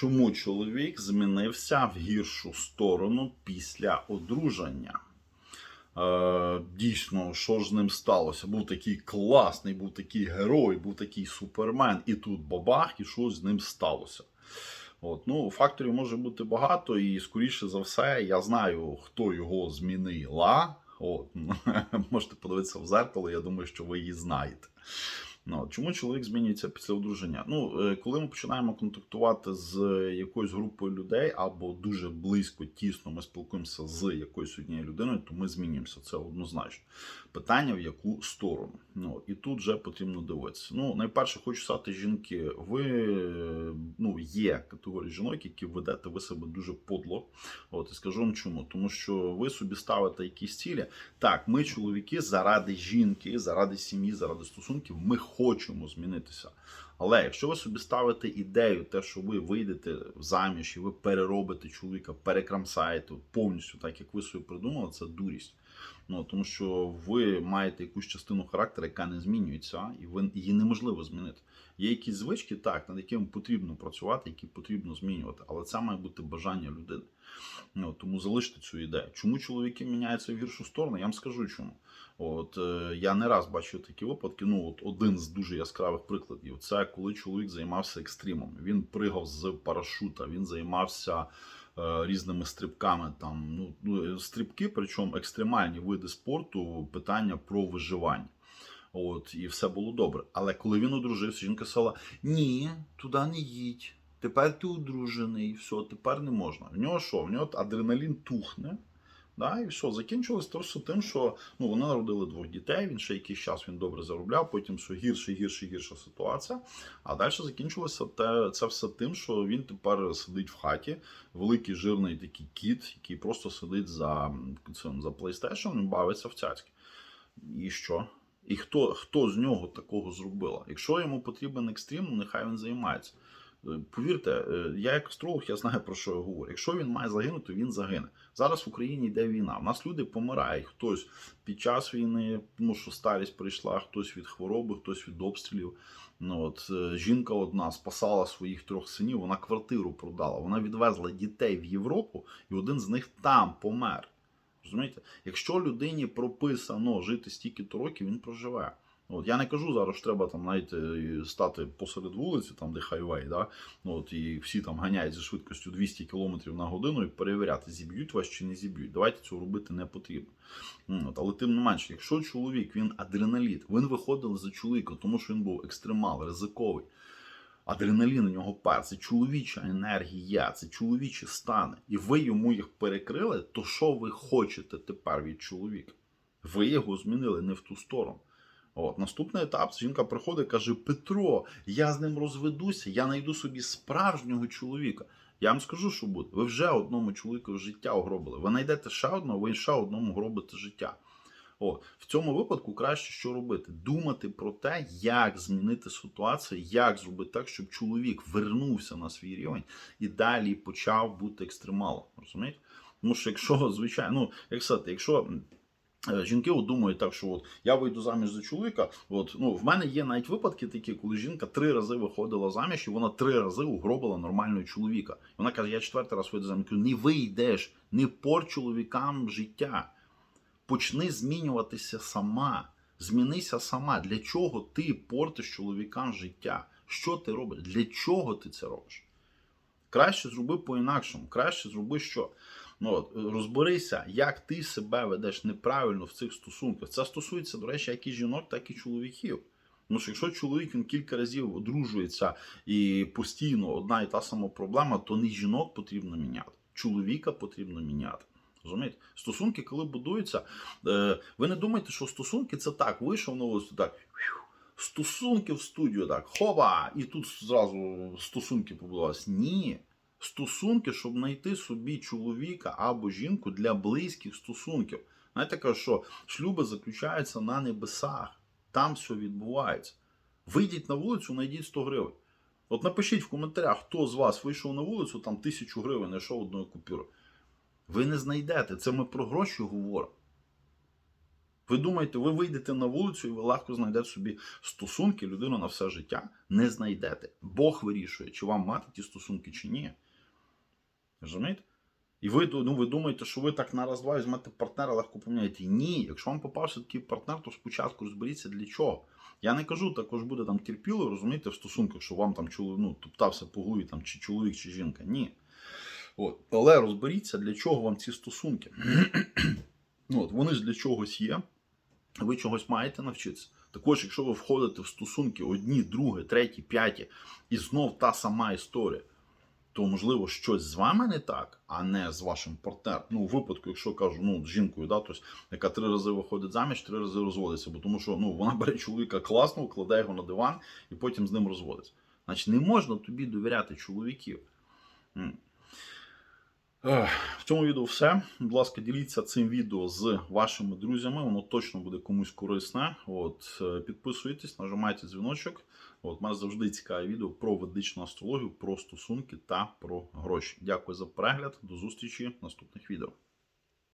Чому чоловік змінився в гіршу сторону після одруження? Е, дійсно, що ж з ним сталося? Був такий класний, був такий герой, був такий супермен, і тут бабах, і що з ним сталося. От, ну, факторів може бути багато, і скоріше за все, я знаю, хто його змінила. От, можете подивитися в зеркало, я думаю, що ви її знаєте. Ну, чому чоловік змінюється після одруження? Ну, е, коли ми починаємо контактувати з якоюсь групою людей, або дуже близько, тісно ми спілкуємося з якоюсь однією людиною, то ми змінюємося. Це однозначно. Питання в яку сторону. Ну і тут вже потрібно дивитися. Ну, найперше, хочу сказати, жінки, ви ну, є категорії жінок, які ведете ви себе дуже подло. От і скажу вам чому. Тому що ви собі ставите якісь цілі. Так, ми, чоловіки, заради жінки, заради сім'ї, заради стосунків, ми хочемо змінитися. Але якщо ви собі ставите ідею, те, що ви вийдете заміж і ви переробите чоловіка, перекрамсаєте повністю, так як ви собі придумали, це дурість. Ну тому що ви маєте якусь частину характеру, яка не змінюється, і ви її неможливо змінити. Є якісь звички, так, над якими потрібно працювати, які потрібно змінювати, але це має бути бажання людини. Ну, тому залиште цю ідею. Чому чоловіки міняються в гіршу сторону? Я вам скажу чому. От е, я не раз бачив такі випадки. Ну, от один з дуже яскравих прикладів це коли чоловік займався екстримом. Він пригав з парашута, він займався. Е, Різними стрибками там ну ну, стрибки, причому екстремальні види спорту, питання про виживання. От і все було добре. Але коли він одружився, жінка сказала: Ні, туди не їдь. Тепер ти одружений, все, тепер не можна. В нього що? В нього адреналін тухне. Да, і все, закінчилось просто тим, що ну, вони народили двох дітей, він ще якийсь час він добре заробляв, потім все гірше, гірше, гірша ситуація. А далі закінчилося те, це все тим, що він тепер сидить в хаті, великий жирний такий кіт, який просто сидить за цим за PlayStation і бавиться в цяцьки. І що? І хто, хто з нього такого зробила? Якщо йому потрібен екстрім, нехай він займається. Е, Повірте, е, я як астролог, я знаю про що я говорю. Якщо він має загинути, він загине. Зараз в Україні йде війна. У нас люди помирають. Хтось під час війни, тому що старість прийшла, хтось від хвороби, хтось від обстрілів. Ну от е, жінка одна спасала своїх трьох синів. Вона квартиру продала. Вона відвезла дітей в Європу, і один з них там помер. Розумієте? Якщо людині прописано жити стільки-то років, він проживе. От я не кажу зараз, що треба там навіть стати посеред вулиці, там де хайвей, да? ну, от, і всі там ганяють зі швидкістю 200 км на годину і перевіряти, зіб'ють вас чи не зіб'ють. Давайте цього робити не потрібно. От, але тим не менше, якщо чоловік він адреналіт, він виходив за чоловіка, тому що він був екстремал, ризиковий. Адреналін у нього пар, це чоловіча енергія, це чоловічі стани. І ви йому їх перекрили, то що ви хочете тепер від чоловіка? Ви його змінили не в ту сторону. От, наступний етап жінка приходить каже: Петро, я з ним розведуся, я знайду собі справжнього чоловіка. Я вам скажу, що буде. Ви вже одному чоловіку життя огробили. Ви знайдете ще одного, ви ще одному гробите життя. О, в цьому випадку краще що робити? Думати про те, як змінити ситуацію, як зробити так, щоб чоловік вернувся на свій рівень і далі почав бути екстремалом. Розумієте? Тому що якщо, звичайно, ну, як сказати, якщо. Е, Жінки от думають так, що от я вийду заміж за чоловіка. От ну в мене є навіть випадки такі, коли жінка три рази виходила заміж, і вона три рази угробила нормального чоловіка. І вона каже: Я четвертий раз вийду заміж. Не вийдеш, не пор чоловікам життя. Почни змінюватися сама. Змінися сама. Для чого ти портиш чоловікам життя? Що ти робиш? Для чого ти це робиш? Краще зроби по-інакшому. Краще зроби що. Ну, от, розберися, як ти себе ведеш неправильно в цих стосунках. Це стосується, до речі, як і жінок, так і чоловіків. Тому що якщо чоловік він кілька разів одружується і постійно одна і та сама проблема, то не жінок потрібно міняти, чоловіка потрібно міняти. Розумієте? Стосунки, коли будуються, е, ви не думайте, що стосунки це так, вийшов на вулицю, так. Стосунки в студію, так, хова, і тут зразу стосунки побудувалися. Ні. Стосунки, щоб знайти собі чоловіка або жінку для близьких стосунків. Знаєте, кажуть, що шлюби заключаються на небесах. Там все відбувається. Вийдіть на вулицю, знайдіть 100 гривень. От напишіть в коментарях, хто з вас вийшов на вулицю, там тисячу гривень, знайшов одної купюри. Ви не знайдете. Це ми про гроші говоримо. Ви думаєте, ви вийдете на вулицю і ви легко знайдете собі стосунки, людину на все життя не знайдете. Бог вирішує, чи вам мати ті стосунки, чи ні. Розумієте? І ви, ну, ви думаєте, що ви так на раз-два візьмете партнера, легко поміняєте. Ні, якщо вам попався такий партнер, то спочатку розберіться для чого. Я не кажу, також буде там терпіло, розумієте, в стосунках, що вам там ну, топтався по голові, там, чи чоловік, чи жінка. Ні. От. Але розберіться, для чого вам ці стосунки. от, вони ж для чогось є, ви чогось маєте навчитися. Також, якщо ви входите в стосунки одні, другі, треті, п'яті, і знов та сама історія, то можливо щось з вами не так, а не з вашим партнером. Ну, у випадку, якщо кажу, ну, з жінкою, да, тобто, яка три рази виходить заміж, три рази розводиться, бо тому що ну, вона бере чоловіка класно, кладе його на диван і потім з ним розводиться. Значить, не можна тобі довіряти чоловіків. Ех, В цьому відео все. Будь ласка, діліться цим відео з вашими друзями. Воно точно буде комусь корисне. От, е, підписуйтесь, нажимайте дзвіночок. От, у мене завжди цікаве відео про ведичну астрологію, про стосунки та про гроші. Дякую за перегляд. До зустрічі в наступних відео.